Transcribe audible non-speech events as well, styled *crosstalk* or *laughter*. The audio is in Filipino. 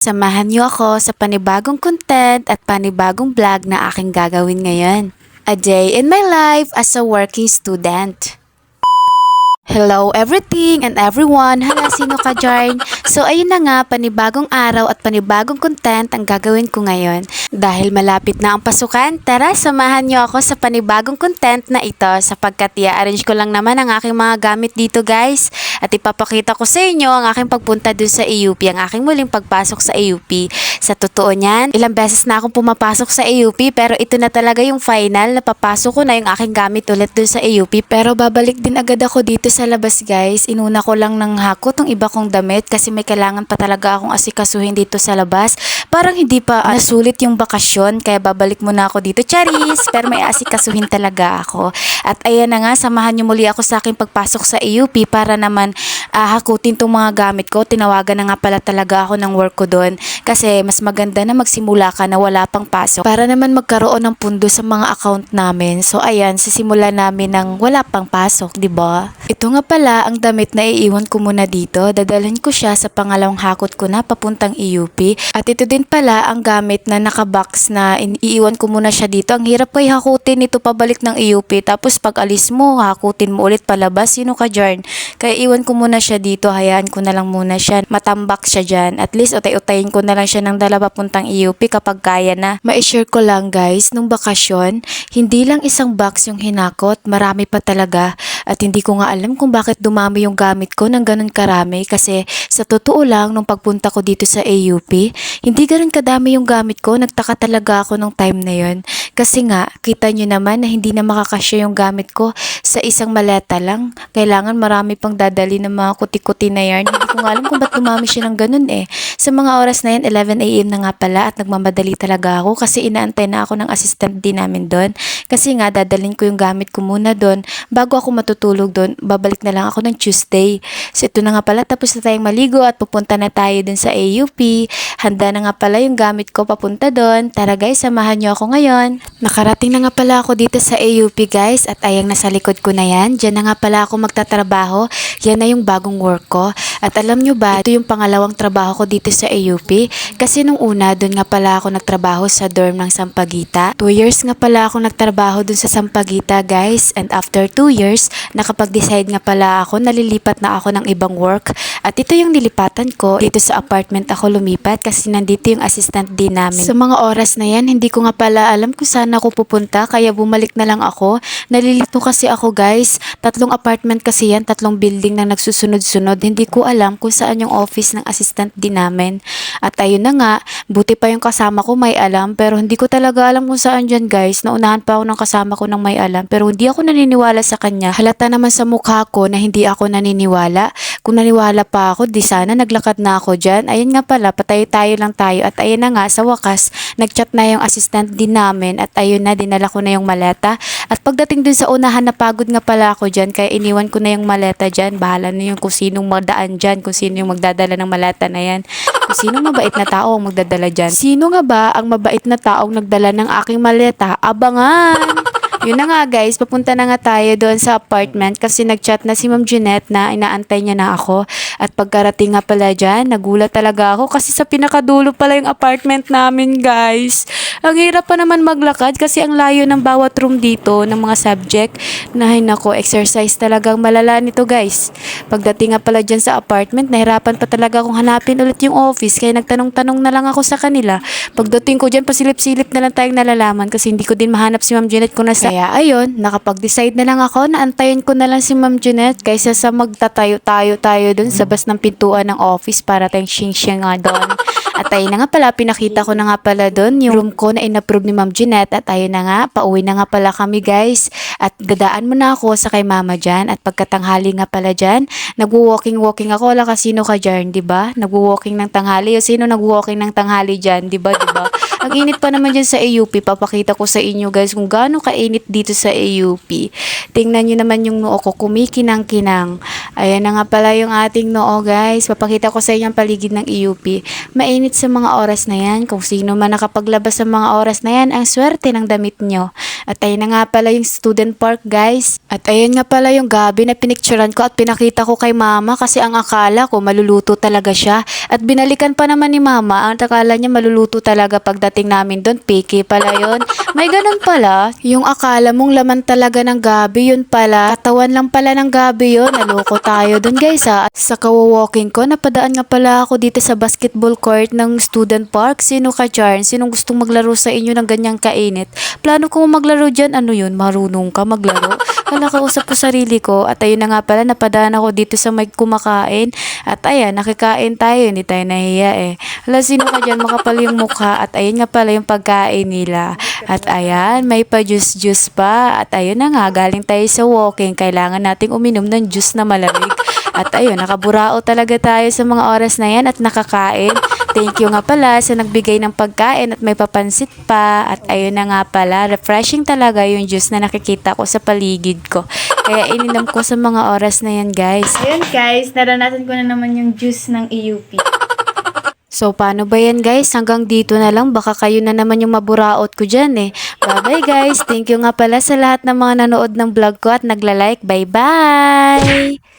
Samahan niyo ako sa panibagong content at panibagong vlog na aking gagawin ngayon. A day in my life as a working student. Hello everything and everyone! Hala, sino ka dyan? So ayun na nga, panibagong araw at panibagong content ang gagawin ko ngayon. Dahil malapit na ang pasukan, tara samahan niyo ako sa panibagong content na ito sapagkat i-arrange ko lang naman ang aking mga gamit dito guys. At ipapakita ko sa inyo ang aking pagpunta dun sa AUP, ang aking muling pagpasok sa AUP. Sa totoo niyan, ilang beses na akong pumapasok sa AUP pero ito na talaga yung final na papasok ko na yung aking gamit ulit dun sa AUP. Pero babalik din agad ako dito sa labas guys. Inuna ko lang ng hakot ng iba kong damit kasi may kailangan pa talaga akong asikasuhin dito sa labas. Parang hindi pa ah, nasulit yung bakasyon kaya babalik muna ako dito. Charis! Pero may asikasuhin talaga ako. At ayan na nga, samahan niyo muli ako sa aking pagpasok sa AUP para naman ah, hakutin tong mga gamit ko. Tinawagan na nga pala talaga ako ng work ko doon kasi mas maganda na magsimula ka na wala pang pasok para naman magkaroon ng pundo sa mga account namin. So ayan, sisimula namin ng wala pang pasok, 'di ba? Ito nga pala ang damit na iiwan ko muna dito. Dadalhin ko siya sa pangalawang hakot ko na papuntang EUP. At ito din pala ang gamit na nakabox na iiwan ko muna siya dito. Ang hirap pa hakutin ito pabalik ng EUP. Tapos pag alis mo, hakutin mo ulit palabas. Sino ka dyan? Kaya iwan ko muna siya dito. Hayaan ko na lang muna siya. Matambak siya dyan. At least utay-utayin ko na lang siya ng dala papuntang EUP kapag kaya na. Ma-share ko lang guys, nung bakasyon, hindi lang isang box yung hinakot. Marami pa talaga. At hindi ko nga alam kung bakit dumami yung gamit ko ng ganun karami. Kasi sa totoo lang, nung pagpunta ko dito sa AUP, hindi ganun kadami yung gamit ko. Nagtaka talaga ako nung time na yon Kasi nga, kita nyo naman na hindi na makakasya yung gamit ko sa isang maleta lang. Kailangan marami pang dadali ng mga kuti-kuti na yarn. Hindi ko nga alam kung ba't dumami siya ng ganun eh. Sa mga oras na yan, 11am na nga pala at nagmamadali talaga ako kasi inaantay na ako ng assistant din namin doon. Kasi nga, dadalhin ko yung gamit ko muna doon. Bago ako matutulog doon, babalik na lang ako ng Tuesday. So ito na nga pala, tapos na tayong maligo at pupunta na tayo dun sa AUP. Handa na nga pala yung gamit ko papunta doon. Tara guys, samahan nyo ako ngayon. Nakarating na nga pala ako dito sa AUP guys at ayang nasa likod ko na yan. Diyan na nga pala ako magtatrabaho. Yan na yung bagong work ko. At alam nyo ba, ito yung pangalawang trabaho ko dito sa AUP. Kasi nung una, doon nga pala ako nagtrabaho sa dorm ng Sampaguita. Two years nga pala ako nagtrabaho doon sa Sampaguita guys. And after two years, nakapag-decide nga pala ako, nalilipat na ako ng ibang work. At ito yung nilipatan ko. Dito sa apartment ako lumipat kasi nandito yung assistant din namin. Sa mga oras na yan, hindi ko nga pala alam kung saan ako pupunta kaya bumalik na lang ako. Nalilito kasi ako guys. Tatlong apartment kasi yan, tatlong building na nagsusunod-sunod. Hindi ko alam kung saan yung office ng assistant din namin. At ayun na nga, buti pa yung kasama ko may alam pero hindi ko talaga alam kung saan dyan guys. Naunahan pa ako ng kasama ko ng may alam pero hindi ako naniniwala sa kanya. Halata naman sa mukha ko na hindi ako naniniwala. Kung naniwala pa ako, di sana naglakad na ako dyan. Ayun nga pala, patay tayo lang tayo. At ayun na nga, sa wakas, nagchat na yung assistant din namin. At ayun na, dinala ko na yung maleta. At pagdating dun sa unahan, napagod nga pala ako dyan. Kaya iniwan ko na yung maleta dyan. Bahala na yung kung sinong magdaan dyan. Kung sino yung magdadala ng maleta na yan. Kung sino mabait na tao ang magdadala dyan. Sino nga ba ang mabait na taong nagdala ng aking maleta? Abangan! Yun na nga guys, papunta na nga tayo doon sa apartment kasi nagchat na si Ma'am Jeanette na inaantay niya na ako. At pagkarating nga pala dyan, nagulat talaga ako kasi sa pinakadulo pala yung apartment namin guys. Ang hirap pa naman maglakad kasi ang layo ng bawat room dito ng mga subject. Nahay nako, exercise talagang malala nito guys. Pagdating nga pala dyan sa apartment, nahirapan pa talaga akong hanapin ulit yung office kaya nagtanong-tanong na lang ako sa kanila. Pagdating ko dyan, pasilip-silip na lang tayong nalalaman kasi hindi ko din mahanap si Ma'am Jeanette kung nasa kaya ayun, nakapag-decide na lang ako na antayin ko na lang si Ma'am Jeanette kaysa sa magtatayo-tayo tayo dun sa bas ng pintuan ng office para tayong shing nga doon. At ayun na nga pala, pinakita ko na nga pala doon yung room ko na inapprove ni Ma'am Jeanette. At ayun na nga, pauwi na nga pala kami guys. At dadaan mo na ako sa kay mama dyan. At pagkatanghali nga pala dyan, nagwo-walking-walking ako. Wala kasino ka dyan, di ba? Nagwo-walking ng tanghali. O sino nagwo-walking ng tanghali dyan, di ba? Di ba? Ang init pa naman dyan sa AUP. Papakita ko sa inyo guys kung gaano kainit dito sa AUP. Tingnan nyo naman yung noo ko. Kumikinang-kinang. Ayan na nga pala yung ating noo guys. Papakita ko sa inyo ang paligid ng AUP. Mainit sa mga oras na yan. Kung sino man nakapaglabas sa mga oras na yan, ang swerte ng damit nyo. At ayun na nga pala yung student park guys. At ayun nga pala yung gabi na pinicturan ko at pinakita ko kay mama kasi ang akala ko maluluto talaga siya. At binalikan pa naman ni mama, ang akala niya maluluto talaga pagdating namin doon. Picky pala yon. May ganun pala. Yung akala mong laman talaga ng gabi, yun pala. Katawan lang pala ng gabi yun. Naloko tayo doon guys ha. At sa kawo-walking ko, napadaan nga pala ako dito sa basketball court ng student park. Sino ka dyan? Sinong gustong maglaro sa inyo ng ganyang kainit? Plano ko maglaro dyan. Ano yun? Marunong ka maglaro? *laughs* Wala kausap ko sarili ko. At ayun na nga pala, napadaan ako dito sa may kumakain. At ayan, nakikain tayo. Hindi tayo nahiya eh. Wala, sino ka dyan? Makapal yung mukha. At ayun nga pala yung pagkain nila. At ayan, may pa juice-juice pa. At ayun na nga, galing tayo sa walking. Kailangan nating uminom ng juice na malamig. At ayun, nakaburao talaga tayo sa mga oras na yan at nakakain. Thank you nga pala sa nagbigay ng pagkain at may papansit pa. At ayun na nga pala, refreshing talaga yung juice na nakikita ko sa paligid ko. Kaya ininom ko sa mga oras na yan, guys. Ayun guys, naranasan ko na naman yung juice ng EUP. So, paano ba yan guys? Hanggang dito na lang. Baka kayo na naman yung maburaot ko dyan eh. Bye-bye guys. Thank you nga pala sa lahat ng mga nanood ng vlog ko at nagla-like. Bye-bye!